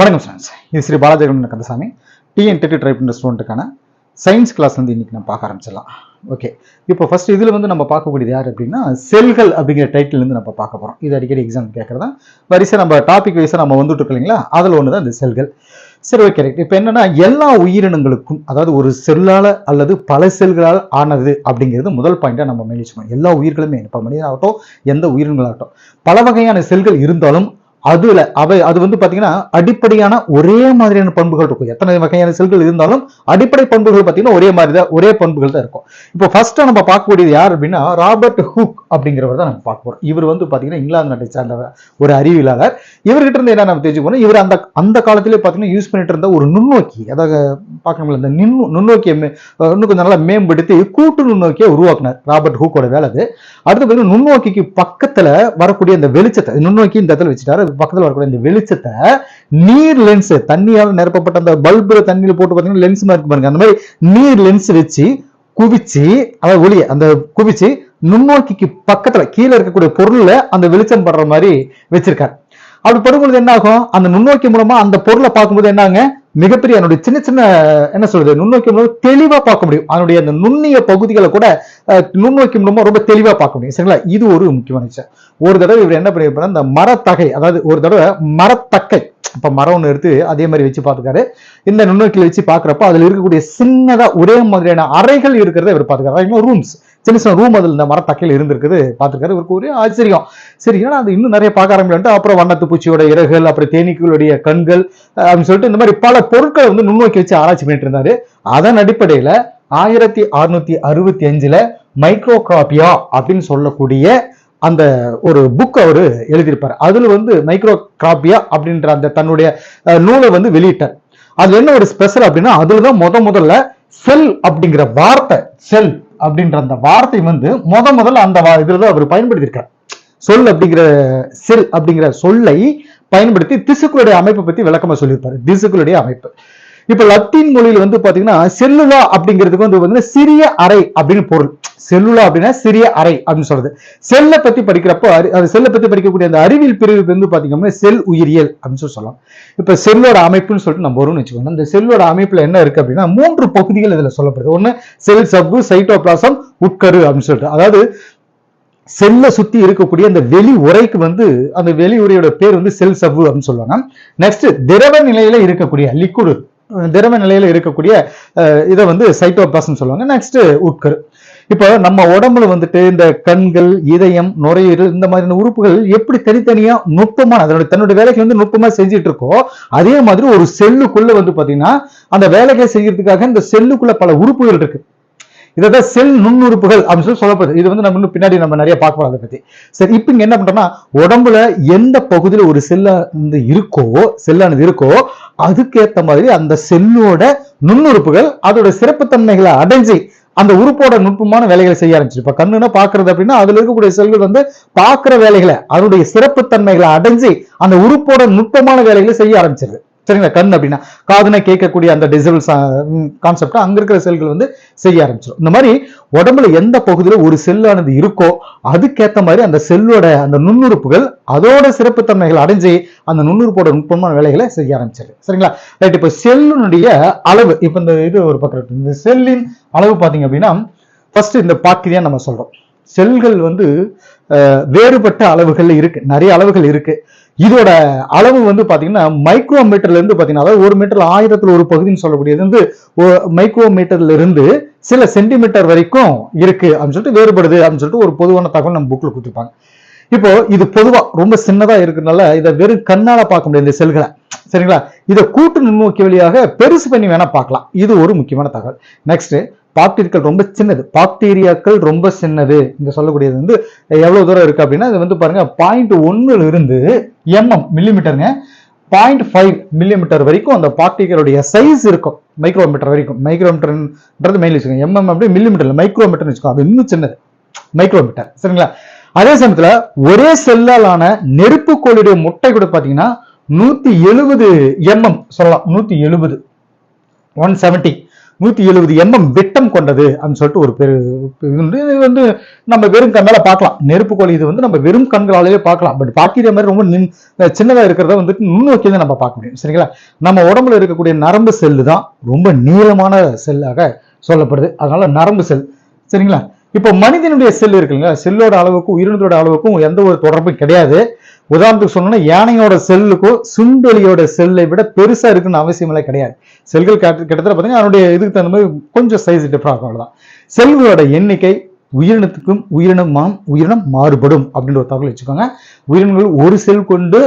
வணக்கம் ஃப்ரெண்ட்ஸ் இது Sri Balajagan Kandasamy. TN TET try பண்ணுற ஸ்டூடெண்ட்டுக்கான சயின்ஸ் கிளாஸ் வந்து இன்றைக்கி நம்ம பார்க்க ஆரம்பிச்சிடலாம். ஓகே இப்போ ஃபர்ஸ்ட் இதில் வந்து நம்ம பார்க்கக்கூடியது யார் அப்படின்னா செல்கள் அப்படிங்கிற டைட்டிலேருந்து நம்ம பார்க்க போகிறோம் இது அடிக்கடி எக்ஸாம் கேட்குறதா? வரிசை நம்ம டாபிக் வைஸாக நம்ம வந்துட்டு இருக்கோம் இல்லைங்களா? அதில் ஒன்று தான் இந்த செல்கள். சரி ஓகே ரைட் இப்போ என்னென்னா எல்லா உயிரினங்களுக்கும் அதாவது ஒரு செல்லால் அல்லது பல செல்களால் ஆனது அப்படிங்கிறது முதல் பாயிண்ட்டாக நம்ம மேலே எல்லா உயிர்களுமே இப்போ மனிதனாகட்டும் எந்த உயிரினங்களாகட்டும் பல வகையான செல்கள் இருந்தாலும் அதுல அவை அது வந்து பாத்தீங்கன்னா அடிப்படையான ஒரே மாதிரியான பண்புகள் இருக்கும். எத்தனை வகையான செல்கள் இருந்தாலும் அடிப்படை பண்புகள் பாத்தீங்கன்னா ஒரே மாதிரி தான் ஒரே பண்புகள் தான் இருக்கும். இப்போ ஃபர்ஸ்ட் நம்ம பார்க்கக்கூடியது யார் அப்படின்னா ராபர்ட் ஹூக் அப்படிங்கிறவர் தான் நம்ம பார்க்க போறோம். இவர் வந்து பாத்தீங்கன்னா இங்கிலாந்து நாட்டை சார்ந்தவர் ஒரு அறிவியலாளர். இவர்கிட்ட இருந்து என்ன நம்ம தெரிஞ்சுக்கணும் இவர் அந்த அந்த காலத்திலே பாத்தீங்கன்னா யூஸ் பண்ணிட்டு இருந்த ஒரு நுண்ணோக்கி அதாவது பார்க்கணும்ல இந்த நின்னு நுண்ணோக்கியை இன்னும் கொஞ்சம் நல்லா மேம்படுத்தி கூட்டு நுண்ணோக்கியை உருவாக்குனார் ராபர்ட் ஹூக்கோட வேலை அது. அடுத்து பார்த்தீங்கன்னா நுண்ணோக்கிக்கு பக்கத்துல வரக்கூடிய அந்த வெளிச்சத்தை நுண்ணோக்கி இந்த இடத்துல வச்சுட்டாரு. அதுக்கு பக்கத்தில் வரக்கூடிய இந்த வெளிச்சத்தை நீர் லென்ஸ் தண்ணியால் நிரப்பப்பட்ட அந்த பல்பு தண்ணியில் போட்டு பார்த்தீங்கன்னா லென்ஸ் மாதிரி இருக்கு பாருங்க. அந்த மாதிரி நீர் லென்ஸ் வச்சு குவிச்சு அதாவது ஒளிய அந்த குவிச்சு நுண்ணோக்கிக்கு பக்கத்துல கீழே இருக்கக்கூடிய பொருள்ல அந்த வெளிச்சம் படுற மாதிரி வச்சிருக்காரு. அப்படி படும்பொழுது என்ன ஆகும்? அந்த நுண்ணோக்கி மூலமா அந்த பொருளை பார்க்கும்போது என்னாங்க மிகப்பெரிய அதனுடைய சின்ன சின்ன என்ன சொல்றது நுண்ணோக்கி மூலம் தெளிவா பார்க்க முடியும். அதனுடைய அந்த நுண்ணிய பகுதிகளை கூட நுண்ணோக்கி மூலமா ரொம்ப தெளிவா பார்க்க முடியும். சரிங்களா? இது ஒரு முக்கியமான விஷயம். ஒரு தடவை இவர் என்ன பண்ணிருப்பாரு இந்த மரத்தகை அதாவது ஒரு தடவை மரத்தக்கை இப்போ மரம் ஒன்று எடுத்து அதே மாதிரி வச்சு பார்த்துக்காரு. இந்த நுண்ணோக்கியில் வச்சு பார்க்குறப்ப அதில் இருக்கக்கூடிய சின்னதாக ஒரே மாதிரியான அறைகள் இருக்கிறத இவர் பார்த்துக்காரு. ரூம்ஸ் சின்ன சின்ன ரூம் அதில் இந்த மரத்தக்கையில் இருந்திருக்குது பார்த்துருக்காரு இவருக்கு ஒரே ஆச்சரியம். சரி ஏன்னா அது இன்னும் நிறைய பார்க்க ஆரம்பிச்சு அப்புறம் வண்ணத்து பூச்சியோட இறகுகள் அப்புறம் தேனீக்களுடைய கண்கள் அப்படின்னு சொல்லிட்டு இந்த மாதிரி பல பொருட்களை வந்து நுண்ணோக்கி வச்சு ஆராய்ச்சி பண்ணிட்டு இருந்தாரு. அதன் அடிப்படையில ஆயிரத்தி அறுநூத்தி அறுபத்தி அஞ்சுல மைக்ரோகிராபியா அப்படின்னு சொல்லக்கூடிய அந்த ஒரு புக் அவர் எழுதியிருப்பார். அதுல வந்து மைக்ரோகிராபியா அப்படின்ற அந்த தன்னுடைய நூலை வந்து வெளியிட்டார். அது என்ன ஒரு ஸ்பெஷல் அப்படின்னா அதுலதான் முத முதல்ல செல் அப்படிங்கிற வார்த்தை செல் அப்படின்ற அந்த வார்த்தை வந்து முத முதல்ல அந்த வா- இதுலதான் அவர் பயன்படுத்தியிருக்கார். சொல் அப்படிங்கிற செல் அப்படிங்கிற சொல்லை பயன்படுத்தி திசுக்களுடைய அமைப்பை பத்தி விளக்கமா சொல்லியிருப்பாரு. திசுக்களுடைய அமைப்பு. இப்ப லத்தீன் மொழியில் வந்து பாத்தீங்கன்னா செல்லுலா அப்படிங்கிறதுக்கு வந்து பாத்தீங்கன்னா சிறிய அறை அப்படின்னு பொருள். செல்லுலா அப்படின்னா சிறிய அறை அப்படின்னு சொல்றது. செல்லை பத்தி படிக்கிறப்போ அது செல்லை பத்தி படிக்கக்கூடிய அந்த அறிவியல் பிரிவு வந்து பாத்தீங்கன்னா செல் உயிரியல் அப்படின்னு சொல்லி சொல்லலாம். இப்ப செல்லோட அமைப்புன்னு சொல்லிட்டு நம்ம வரும்னு வச்சுக்கோங்க. இந்த செல்லோட அமைப்புல என்ன இருக்கு அப்படின்னா மூன்று பகுதிகள் இதுல சொல்லப்படுது. ஒண்ணு செல் சவ்வு சைட்டோபிளாசம் உட்கரு அப்படின்னு சொல்லிட்டு. அதாவது செல்லை சுத்தி இருக்கக்கூடிய அந்த வெளி உரைக்கு வந்து அந்த வெளி உரையோட பேர் வந்து செல் சவ்வு அப்படின்னு சொல்லுவாங்க. நெக்ஸ்ட் திரவ நிலையில இருக்கக்கூடிய லிக்விடு திரவ நிலையில இருக்கக்கூடிய இதை வந்து சைட்டோபிளாசம் சொல்லுவாங்க. நெக்ஸ்ட் உட்கரு. இப்போ நம்ம உடம்புல வந்துட்டு இந்த கண்கள் இதயம் நுரையீரல் இந்த மாதிரியான உறுப்புகள் எப்படி தனித்தனியா நுட்பமா அதனுடைய தன்னுடைய வேலைக்கு வந்து நுட்பமா செஞ்சுட்டு இருக்கோ அதே மாதிரி ஒரு செல்லுக்குள்ள வந்து பாத்தீங்கன்னா அந்த வேலைகளை செய்யறதுக்காக இந்த செல்லுக்குள்ள பல உறுப்புகள் இருக்கு. இதான் செல் நுண்ணுறுப்புகள் அப்படின்னு சொல்லி சொல்லப்படுது. இது வந்து நம்ம இன்னும் பின்னாடி நம்ம நிறைய பார்க்க போறோம் அதை பத்தி. சரி இப்போ இங்க என்ன பண்றோம்னா உடம்புல எந்த பகுதியில ஒரு செல்லா வந்து இருக்கோ செல்லானது இருக்கோ அதுக்கேற்ற மாதிரி அந்த செல்லோட நுண்ணுறுப்புகள் அதோட சிறப்புத்தன்மைகளை அடைஞ்சு அந்த உறுப்போட நுட்பமான வேலைகளை செய்ய ஆரம்பிச்சு இப்போ கண்ணுனா பாக்குறது அப்படின்னா அதுல இருக்கக்கூடிய செல்கள் வந்து பார்க்கிற வேலைகளை அதனுடைய சிறப்புத்தன்மைகளை அடைஞ்சு அந்த உறுப்போட நுட்பமான வேலைகளை செய்ய ஆரம்பிச்சிருது. சரிங்களா? கண் அப்படின்னா காதுனா கேட்கக்கூடிய அந்த டிசபிள் கான்செப்ட் அங்க இருக்கிற செல்கள் வந்து செய்ய ஆரம்பிச்சிடும் இந்த மாதிரி உடம்புல எந்த பகுதியில ஒரு செல்லானது இருக்கோ அதுக்கேத்த மாதிரி அந்த செல்லோட அந்த நுண்ணுறுப்புகள் அதோட சிறப்புத்தன்மைகள் அடைஞ்சு அந்த நுண்ணுறுப்போட நுட்பமான வேலைகளை செய்ய ஆரம்பிச்சிருது. சரிங்களா? ரைட் இப்போ செல்லுனுடைய அளவு இப்போ இந்த இது ஒரு பக்கம் இந்த செல்லின் அளவு பார்த்தீங்க அப்படின்னா ஃபர்ஸ்ட் இந்த பாக்கிரியா நம்ம சொல்றோம். செல்கள் வந்து வேறுபட்ட அளவுகள் இருக்கு. நிறைய அளவுகள் இருக்கு. இதோட அளவு வந்து பார்த்தீங்கன்னா மைக்ரோ மீட்டர்லேருந்து பார்த்தீங்கன்னா அதாவது ஒரு மீட்டர் ஆயிரத்தில் ஒரு பகுதின்னு சொல்லக்கூடியது வந்து மைக்ரோமீட்டர்ல இருந்து சில சென்டிமீட்டர் வரைக்கும் இருக்குது அப்படின்னு சொல்லிட்டு வேறுபடுது அப்படின்னு சொல்லிட்டு ஒரு பொதுவான தகவல் நம்ம புக்கில் கொடுத்துருப்பாங்க. இப்போ இது பொதுவாக ரொம்ப சின்னதாக இருக்கிறதுனால இதை வெறும் கண்ணால் பார்க்க முடியாது இந்த செல்களை. சரிங்களா? இதை கூட்டு நுண்ணோக்கி வழியாக பெருசு பண்ணி வேணால் பார்க்கலாம். இது ஒரு முக்கியமான தகவல். நெக்ஸ்ட் பாக்டீரியாக்கள் ரொம்ப சின்னது. பாக்டீரியாக்கள் ரொம்ப சின்னது. இங்கே சொல்லக்கூடியது வந்து எவ்வளோ தூரம் இருக்குது அப்படின்னா இது வந்து பாருங்கள் பாயிண்ட் ஒன்றுல இருந்து எம்எம் மில்லிமீட்டருங்க பாயிண்ட் ஃபைவ் மில்லிமீட்டர் வரைக்கும் அந்த பார்ட்டிகளுடைய சைஸ் இருக்கும். மைக்ரோமீட்டர் வரைக்கும். மைக்ரோமீட்டர்ன்றது மெயின் வச்சுக்கோங்க. எம்எம் அப்படியே மில்லிமீட்டர் மைக்ரோமீட்டர்னு வச்சுக்கோங்க. அது இன்னும் சின்னது. மைக்ரோமீட்டர் சரிங்களா? அதே சமயத்தில் ஒரே செல்லாலான நெருப்பு கோழியுடைய முட்டை கூட பார்த்தீங்கன்னா நூற்றி எழுபது எம்எம் சொல்லலாம். நூற்றி எழுபது. ஒன் செவன்ட்டி நூற்றி எழுபது எம்எம் விட்டம் கொண்டது அப்படின்னு சொல்லிட்டு ஒரு பெரு இது வந்து நம்ம வெறும் கண்ணால் பார்க்கலாம். நெருப்பு கோழி இது வந்து நம்ம வெறும் கண்களாலேயே பார்க்கலாம். பட் பாக்டீரியா மாதிரி ரொம்ப நின் சின்னதாக இருக்கிறத வந்துட்டு நுண்ணோக்கி தான் நம்ம பார்க்க முடியும். சரிங்களா? நம்ம உடம்புல இருக்கக்கூடிய நரம்பு செல்லு தான் ரொம்ப நீளமான செல்லாக சொல்லப்படுது. அதனால நரம்பு செல் சரிங்களா? இப்போ மனிதனுடைய செல் இருக்குல்ல செல்லோட அளவுக்கும் உயிரினத்தோட அளவுக்கும் எந்த ஒரு தொடர்பும் கிடையாது. உதாரணத்துக்கு சொன்னோம்னா யானையோட செல்லுக்கும் சுண்டெலியோட செல்லை விட பெருசா இருக்குன்னு அவசியமெல்லாம் கிடையாது. செல்கள் கிட்டத்தட்ட பார்த்தீங்கன்னா அதனுடைய இதுக்கு தகுந்த மாதிரி கொஞ்சம் சைஸ் டிஃப்ரெண்ட் ஆகும் அவ்வளோதான் செல்களோட எண்ணிக்கை உயிரினத்துக்கும் உயிரினம் உயிரினம் மாறுபடும் அப்படின்ற ஒரு தகவல் வச்சுக்கோங்க. உயிரினங்கள் ஒரு செல் கொண்டு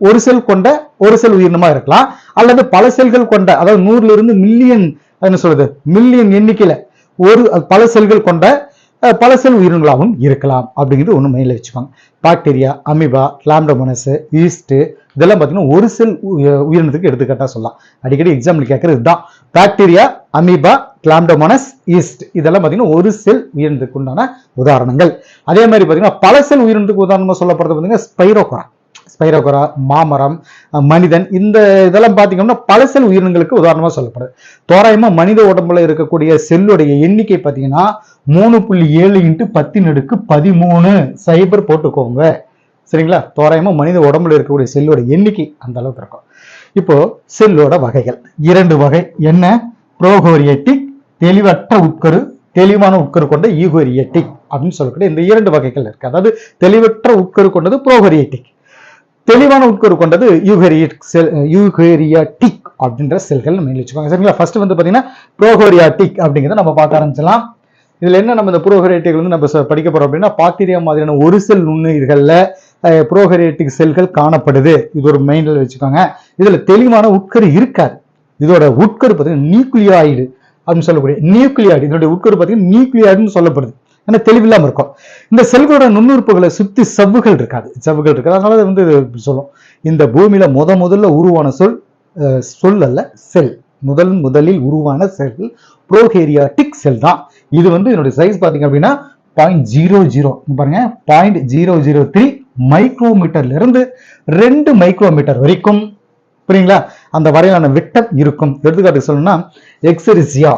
ஒரு செல் கொண்ட ஒரு செல் உயிரினமா இருக்கலாம். அல்லது பல செல்கள் கொண்ட அதாவது நூறுல இருந்து மில்லியன் என்ன சொல்றது? மில்லியன் எண்ணிக்கையில ஒரு பல செல்கள் கொண்ட பல செல் உயிரினங்களாகவும் இருக்கலாம் அப்படிங்கிறது ஒன்று மைண்டில் வச்சுக்கோங்க பாக்டீரியா அமிபா லாம்டோமோனஸ் ஈஸ்ட்டு இதெல்லாம் பார்த்தீங்கன்னா ஒரு செல் உயிரினத்துக்கு எடுத்துக்காட்டாக சொல்லலாம். அடிக்கடி எக்ஸாம்பிள் கேட்கறது இதுதான். பாக்டீரியா அமீபா கிளாம்டோமோனஸ் ஈஸ்ட் இதெல்லாம் பார்த்தீங்கன்னா ஒரு செல் உயிரினத்துக்கு உண்டான உதாரணங்கள். அதே மாதிரி பார்த்தீங்கன்னா பல செல் உயிரினத்துக்கு உதாரணமாக சொல்லப்படுறது பார்த்தீங்கன்னா ஸ்பைரோகோரா ஸ்பைரோகோரா மாமரம் மனிதன் இந்த இதெல்லாம் பார்த்தீங்கன்னா பல செல் உயிரினங்களுக்கு உதாரணமாக சொல்லப்படுது தோராயமா மனித உடம்புல இருக்கக்கூடிய செல்லுடைய எண்ணிக்கை பார்த்தீங்கன்னா மூணு புள்ளி ஏழு இன்ட்டு பத்தின் அடுக்கு பதிமூணு சைபர் போட்டுக்கோங்க. சரிங்களா? தோராயமா மனித உடம்புல இருக்கக்கூடிய செல்லோட எண்ணிக்கை அந்த அளவுக்கு இருக்கும். இப்போ செல்லோட வகைகள். இரண்டு வகை. என்ன? ப்ரோகோரியட்டிக் தெளிவற்ற உட்கரு தெளிவான உட்கரு கொண்ட ஈகோரியட்டிக் அப்படின்னு சொல்லக்கூடிய இந்த இரண்டு வகைகள் இருக்கு. அதாவது தெளிவற்ற உட்கரு கொண்டது ப்ரோகோரியட்டிக். தெளிவான உட்கரு கொண்டது யூகரியட் செல் யூகரியாட்டிக் அப்படின்ற செல்கள் நம்ம வச்சுக்கோங்க. சரிங்களா? ஃபர்ஸ்ட் வந்து பார்த்தீங்கன்னா ப்ரோகோரியாட்டிக் அப்படிங்கிறத நம்ம பார்க்க ஆரம்பிச்சலாம் இதில் என்ன நம்ம இந்த ப்ரோகரியேட்டிக் வந்து நம்ம படிக்க போறோம் அப்படின்னா பாக்டீரியா மாதிரியான ஒரு செல் நுண்ணுயிர்களில் ப்ரோகரியேட்டிக் செல்கள் காணப்படுது. இது ஒரு மைண்டில் வச்சுக்கோங்க. இதில் தெளிவான உட்கரு இருக்காது. இதோட உட்கரு பார்த்தீங்கன்னா நியூக்ளியாய்டு அப்படின்னு சொல்லக்கூடிய நியூக்ளியாய்டு. இதோட உட்கரு பார்த்தீங்கன்னா நியூக்ளியாய்டுன்னு சொல்லப்படுது. ஏன்னா தெளிவில்லாமல் இருக்கும். இந்த செல்களோட நுண்ணுறுப்புகளை சுற்றி சவ்வுகள் இருக்காது. சவ்வுகள் இருக்காது. அதனால அது வந்து சொல்லும். இந்த பூமியில முத முதல்ல உருவான சொல் சொல் அல்ல செல். முதல் முதலில் உருவான செல் ப்ரோகேரியாட்டிக் செல் தான். இது வந்து என்னுடைய சைஸ் பார்த்தீங்க அப்படின்னா பாயிண்ட் ஜீரோ ஜீரோ பாருங்க. பாயிண்ட் ஜீரோ ஜீரோ த்ரீ மைக்ரோமீட்டர்ல இருந்து ரெண்டு மைக்ரோமீட்டர் வரைக்கும். புரியுங்களா? அந்த வரையிலான விட்டம் இருக்கும். எடுத்துக்காட்டுக்கு சொல்லணும்னா எக்ஸரிசியா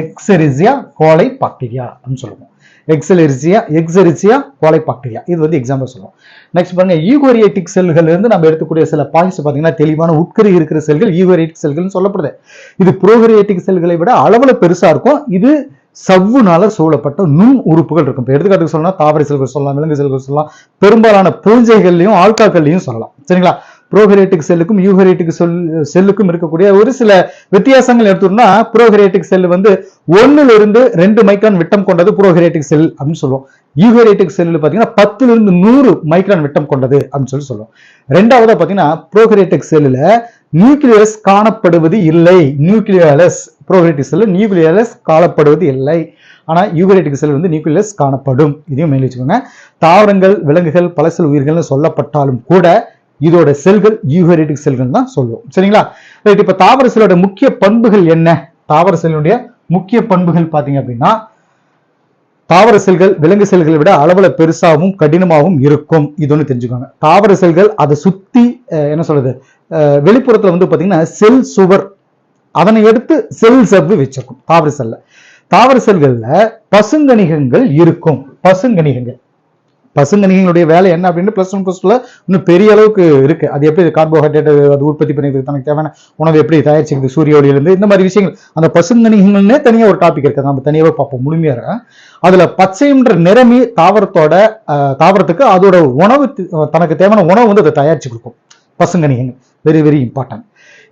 எக்ஸரிசியா கோலை பாக்டீரியா அப்படின்னு சொல்லுவோம். எக்ஸலரிசியா எக்ஸரிசியா கோலை பாக்டீரியா இது வந்து எக்ஸாம்பிள் சொல்லுவோம் நெக்ஸ்ட் பாருங்க ஈகோரியேட்டிக் செல்கள் இருந்து நம்ம எடுக்கக்கூடிய சில பாயிண்ட்ஸ் பார்த்தீங்கன்னா தெளிவான உட்கரு இருக்கிற செல்கள் ஈகோரியேட்டிக் செல்கள்னு சொல்லப்படுது. இது ப்ரோகரியேட்டிக் செல்களை விட அளவில் பெருசாக இருக்கும். இது சவ்வுனால சூழப்பட்ட நுண் உறுப்புகள் இருக்கும். இப்போ எடுத்துக்காட்டுக்கு சொல்லலாம் தாவர செல்கள் சொல்லலாம் விலங்கு செல்கள் சொல்லலாம். பெரும்பாலான பூஞ்சைகள்லையும் ஆள்காக்கள்லையும் சொல்லலாம். சரிங்களா? ப்ரோகரேட்டிக் செல்லுக்கும் யூகரேட்டிக் செல் செல்லுக்கும் இருக்கக்கூடிய ஒரு சில வித்தியாசங்கள் எடுத்தோம்னா ப்ரோகரேட்டிக் செல் வந்து ஒண்ணுல இருந்து ரெண்டு மைக்ரான் விட்டம் கொண்டது ப்ரோகரேட்டிக் செல் அப்படின்னு சொல்லுவோம். யூகரேட்டிக் செல்லு பார்த்தீங்கன்னா பத்துல இருந்து நூறு மைக்ரான் விட்டம் கொண்டது அப்படின்னு சொல்லி சொல்லுவோம். ரெண்டாவதா பார்த்தீங்கன்னா ப்ரோகரேட்டிக் செல்லுல நியூக்ளியஸ் காணப்படுவது இல்லை. நியூக்ளியாலஸ் ப்ரோகரேட்டிக் செல் நியூக்ளியாலஸ் காணப்படுவது இல்லை. ஆனால் யூகரேட்டிக் செல் வந்து நியூக்ளியஸ் காணப்படும். இதையும் மேலே வச்சுக்கோங்க. தாவரங்கள் விலங்குகள் பலசல் உயிர்கள்னு சொல்லப்பட்டாலும் கூட இதோட செல்கள் யூகரேட்டிக் செல்கள் தான் சொல்லுவோம். சரிங்களா? ரைட் இப்ப தாவர செல்லோட முக்கிய பண்புகள் என்ன? தாவர செல்லுடைய முக்கிய பண்புகள் பாத்தீங்க அப்படின்னா தாவர செல்கள் விலங்கு செல்களை விட அளவுல பெருசாகவும் கடினமாகவும் இருக்கும். இது ஒன்று தெரிஞ்சுக்கோங்க. தாவர செல்கள் அதை சுத்தி என்ன சொல்றது? அஹ், வெளிப்புறத்துல வந்து பாத்தீங்கன்னா செல் சுவர். அதனை எடுத்து செல் சவ்வு வச்சிருக்கும் தாவர செல்ல. தாவர செல்கள்ல பசுங்கணிகங்கள் இருக்கும். பசுங்கணிகங்கள் பசுங்கணிகளுடைய வேலை என்ன அப்படின்னு ப்ளஸ் ஒன் பிளஸ் இன்னும் பெரிய அளவுக்கு இருக்கு. அது எப்படி கார்போஹைட்ரேட் அது உற்பத்தி பண்ணிக்கிறது தனக்கு தேவையான உணவு எப்படி தயாரிச்சுக்கிறது சூரிய ஒளியிலேருந்து இந்த மாதிரி விஷயங்கள். அந்த பசுங்கணிகங்கள்னே தனியாக ஒரு டாபிக் இருக்குது நம்ம தனியாக பார்ப்போம் முழுமையாக அதில் பச்சைன்ற நிறமி தாவரத்தோட தாவரத்துக்கு அதோட உணவு தனக்கு தேவையான உணவு வந்து அதை தயாரிச்சு கொடுக்கும். பசுங்கணிகங்கள் வெரி வெரி இம்பார்ட்டன்ட்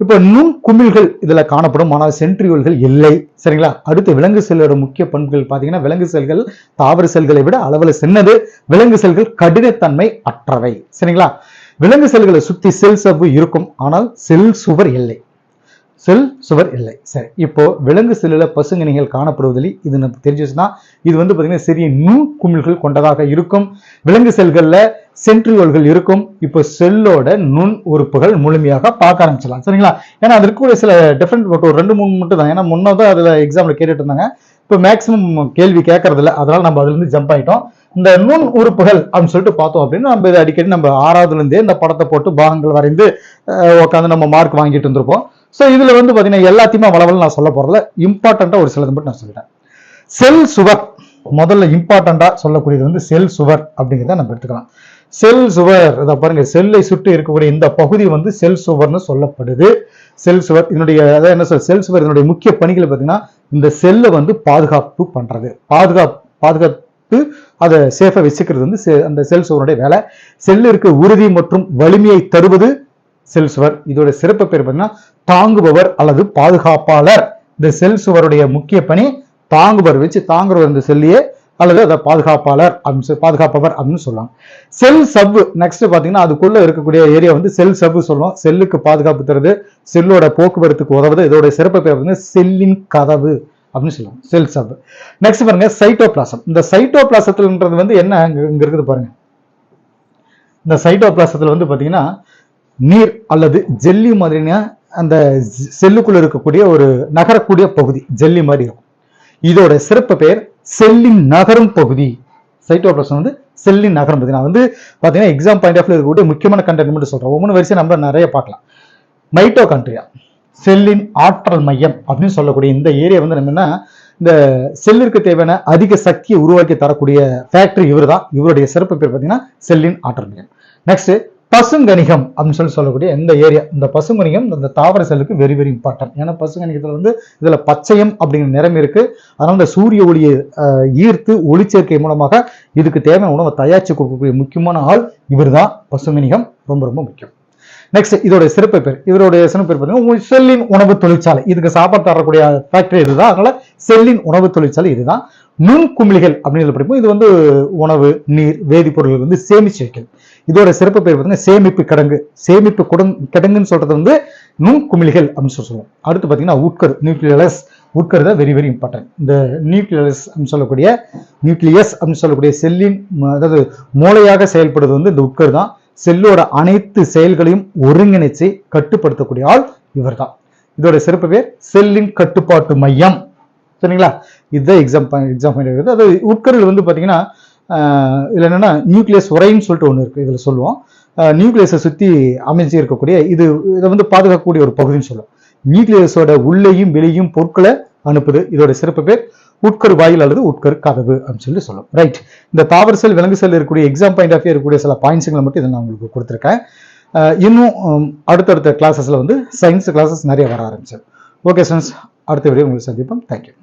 இப்போ நுண் குமிழ்கள் இதுல காணப்படும். ஆனால் சென்ட்ரியோல்கள் இல்லை. சரிங்களா? அடுத்து விலங்கு செல்லோட முக்கிய பண்புகள் பாத்தீங்கன்னா விலங்கு செல்கள் தாவர செல்களை விட அளவுல சின்னது. விலங்கு செல்கள் கடினத்தன்மை அற்றவை. சரிங்களா? விலங்கு செல்களை சுத்தி செல் சவ்வு இருக்கும். ஆனால் செல் சுவர் இல்லை. செல் சுவர் இல்லை. சரி இப்போ விலங்கு செல்லுல பசுங்கணிகள் காணப்படுவதில்லை. இது நமக்கு தெரிஞ்சிச்சுன்னா இது வந்து பாத்தீங்கன்னா சிறிய நுண் குமிழ்கள் கொண்டதாக இருக்கும். விலங்கு செல்கள்ல சென்ட்ரியோல்கள் இருக்கும். இப்போ செல்லோட நுண் உறுப்புகள் முழுமையாக பார்க்க ஆரம்பிச்சிடலாம். சரிங்களா? ஏன்னா அது இருக்கக்கூடிய சில டிஃப்ரெண்ட் ஒரு ரெண்டு மூணு மட்டும் தான் ஏன்னா முன்னதான் அதுல எக்ஸாம்ல கேட்டுட்டு இருந்தாங்க. இப்போ மேக்ஸிமம் கேள்வி கேட்கறதில்ல. அதனால நம்ம அதுல இருந்து ஜம்ப் ஆயிட்டோம். இந்த நுண் உறுப்புகள் அப்படின்னு சொல்லிட்டு பார்த்தோம் அப்படின்னா நம்ம இதை அடிக்கடி நம்ம ஆறாவதுல இருந்தே இந்த படத்தை போட்டு பாகங்கள் வரைந்து உட்காந்து நம்ம மார்க் வாங்கிட்டு இருந்திருப்போம். ஸோ இதுல வந்து பாத்தீங்கன்னா எல்லாத்தையுமே வளவல நான் சொல்ல போறதுல இம்பார்ட்டண்ட்டாக ஒரு சிலது மட்டும் நான் சொல்லிட்டேன். செல் சுவர். முதல்ல இம்பார்ட்டண்டா சொல்லக்கூடியது வந்து செல் சுவர் அப்படிங்கிறத நம்ம எடுத்துக்கலாம். செல் சுவர். இதை பாருங்க செல்லை சுற்றி இருக்கக்கூடிய இந்த பகுதி வந்து செல் சுவர்னு சொல்லப்படுது. செல் சுவர் இதனுடைய அதாவது என்ன சொல் செல் சுவர் இதனுடைய முக்கிய பணிகள் பார்த்தீங்கன்னா இந்த செல்லை வந்து பாதுகாப்பு பண்றது. பாதுகாப்பு பாதுகாப்பு அதை சேஃபை வச்சுக்கிறது வந்து செ- அந்த செல் சுவருடைய வேலை. செல்லிற்கு உறுதி மற்றும் வலிமையை தருவது செல் சுவர். இதோட சிறப்பு பேர் பார்த்தீங்கன்னா தாங்குபவர் அல்லது பாதுகாப்பாளர். இந்த செல் சுவருடைய முக்கிய பணி தாங்குபவர் வச்சு தாங்குறவர் இந்த செல்லையே அல்லது அதை பாதுகாப்பாளர் அப்படின்னு சொல்லி பாதுகாப்பவர் அப்படின்னு சொல்லலாம். செல் சப் நெக்ஸ்ட் பார்த்தீங்கன்னா அதுக்குள்ள இருக்கக்கூடிய ஏரியா வந்து செல் சவ்வு சொல்லுவோம். செல்லுக்கு பாதுகாப்பு தருது. செல்லோட போக்குவரத்துக்கு உதவுது. இதோட சிறப்பு பேர் வந்து செல்லின் கதவு அப்படின்னு சொல்லலாம். செல் சப் நெக்ஸ்ட் பாருங்க சைட்டோபிளாசம் இந்த சைட்டோபிளாசத்துலன்றது வந்து என்ன இங்க இருக்குது பாருங்க. இந்த சைட்டோபிளாசத்துல வந்து பாத்தீங்கன்னா நீர் அல்லது ஜெல்லி மாதிரியான அந்த செல்லுக்குள்ள இருக்கக்கூடிய ஒரு நகரக்கூடிய பகுதி ஜெல்லி மாதிரி இருக்கும். இதோட சிறப்பு பெயர் செல்லின் நகரும் பகுதி. சைட்டோபிளாசம் வந்து செல்லின் நகரும் பகுதி. நான் வந்து பார்த்தீங்கன்னா எக்ஸாம் பாயிண்ட் ஆஃப் இருக்கக்கூடிய முக்கியமான கண்டென்ட் மட்டும் சொல்றேன். ஒவ்வொரு வரிசையும் நம்ம நிறைய பார்க்கலாம். மைட்டோகாண்ட்ரியா செல்லின் ஆற்றல் மையம் அப்படின்னு சொல்லக்கூடிய இந்த ஏரியா வந்து என்னென்னா இந்த செல்லிற்கு தேவையான அதிக சக்தியை உருவாக்கி தரக்கூடிய ஃபேக்டரி இவர் தான் இவருடைய சிறப்பு பேர் பார்த்தீங்கன்னா செல்லின் ஆற்றல் மையம். நெக்ஸ்ட் பசுங்கணிகம் அப்படின்னு சொல்லி சொல்லக்கூடிய இந்த ஏரியா இந்த பசுங்கணிகம் இந்த தாவர செல்லுக்கு வெரி வெரி இம்பார்ட்டன்ட் ஏன்னா பசுங்கணிகத்தில் வந்து இதில் பச்சையம் அப்படிங்கிற நிறம் இருக்கு. அதனால இந்த சூரிய ஒளியை ஈர்த்து ஒளிச்சேர்க்கை மூலமாக இதுக்கு தேவையான உணவை தயாரிச்சு கொடுக்கக்கூடிய முக்கியமான ஆள் இவர்தான். பசுங்கணிகம் ரொம்ப ரொம்ப முக்கியம். நெக்ஸ்ட் இதோடைய சிறப்பு பேர். இவருடைய சிறப்பு பேர் பார்த்தீங்கன்னா செல்லின் உணவு தொழிற்சாலை. இதுக்கு சாப்பாடு தரக்கூடிய ஃபேக்டரி இதுதான். அதனால செல்லின் உணவு தொழிற்சாலை இதுதான். நுண்குமிழிகள் அப்படின்னு படிப்போம். இது வந்து உணவு நீர் வேதிப்பொருட்கள் வந்து சேமிச்சு வைக்கிறது. இதோட சிறப்பு பேர் பார்த்தீங்கன்னா சேமிப்பு கிடங்கு. சேமிப்பு குடங் கிடங்குன்னு சொல்றது வந்து நுண்குமிழிகள் அப்படின்னு சொல்லி சொல்லுவோம். அடுத்து பார்த்தீங்கன்னா உட்கரு நியூக்ளியலஸ். உட்கரு தான் வெரி வெரி இம்பார்ட்டன்ட் இந்த நியூக்ளியலஸ் அப்படின்னு சொல்லக்கூடிய நியூக்ளியஸ் அப்படின்னு சொல்லக்கூடிய செல்லின் அதாவது மூளையாக செயல்படுவது வந்து இந்த உட்கரு தான். செல்லோட அனைத்து செயல்களையும் ஒருங்கிணைச்சு கட்டுப்படுத்தக்கூடிய ஆள் இவர்தான். இதோட சிறப்பு பேர் செல்லின் கட்டுப்பாட்டு மையம். சரிங்களா? இதுதான் எக்ஸாம் எக்ஸாம் பாயிண்ட் இருக்குது அது வந்து பார்த்தீங்கன்னா இதில் என்னென்னா நியூக்ளியஸ் உரைன்னு சொல்லிட்டு ஒன்று இருக்குது இதில் சொல்லுவோம். நியூக்ளியஸை சுற்றி அமைஞ்சு இருக்கக்கூடிய இது இதை வந்து பாதுகாக்கக்கூடிய ஒரு பகுதின்னு சொல்லுவோம். நியூக்ளியஸோட உள்ளேயும் வெளியும் பொருட்களை அனுப்புது இதோட சிறப்பு பேர் உட்கரு வாயில் அல்லது உட்கரு கதவு அப்படின்னு சொல்லி சொல்லும் ரைட் இந்த தாவர செல் விலங்கு செல் இருக்கக்கூடிய எக்ஸாம் பாயிண்ட் ஆஃப் இருக்கக்கூடிய சில பாயிண்ட்ஸுங்களை மட்டும் இதை நான் உங்களுக்கு கொடுத்துருக்கேன். இன்னும் அடுத்தடுத்த கிளாஸஸில் வந்து சயின்ஸ் கிளாஸஸ் நிறைய வர ஆரம்பிச்சு ஓகே ஸ்டூடெண்ட்ஸ் அடுத்த வீடியோ உங்களுக்கு சந்திப்போம். தேங்க்யூ